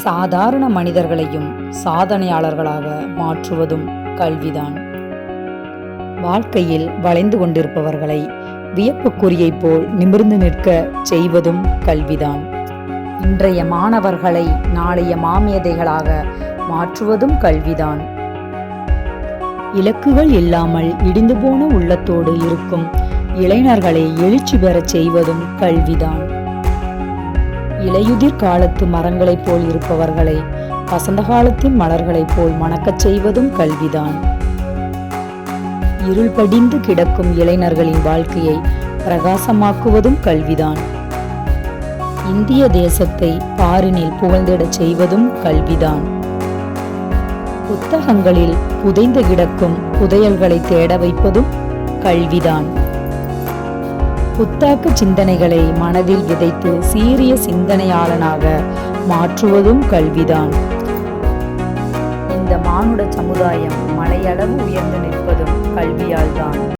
சாதாரண மனிதர்களையும் சாதனையாளர்களாக மாற்றுவதும் கல்விதான். வாழ்க்கையில் வளைந்து கொண்டிருப்பவர்களை வியப்புக்குறியைப் போல் நிமிர்ந்து நிற்க செய்வதும் கல்விதான். இன்றைய மாணவர்களை நாளைய மாமேதைகளாக மாற்றுவதும் கல்விதான். இலக்குகள் இல்லாமல் இடிந்து போன உள்ளத்தோடு இருக்கும் இளைஞர்களை எழுச்சி பெறச் செய்வதும் கல்விதான். இலையுதிர் காலத்து மரங்களைப் போல் இருப்பவர்களை வசந்த காலத்தின் மலர்களைப் போல் மணக்கச் செய்வதும் கல்விதான். இருள் படிந்து கிடக்கும் இளைஞர்களின் வாழ்க்கையை பிரகாசமாக்குவதும் கல்விதான். இந்திய தேசத்தை பாரினில் புகழ்ந்திடச் செய்வதும் கல்விதான். புத்தகங்களில் புதைந்து கிடக்கும் புதையல்களை தேட வைப்பதும் கல்விதான். புத்தாக்க சிந்தனைகளை மனதில் விதைத்து சீரிய சிந்தனையாளனாக மாற்றுவதும் கல்விதான். இந்த மானுட சமுதாயம் மலையளவு உயர்ந்து நிற்பதும்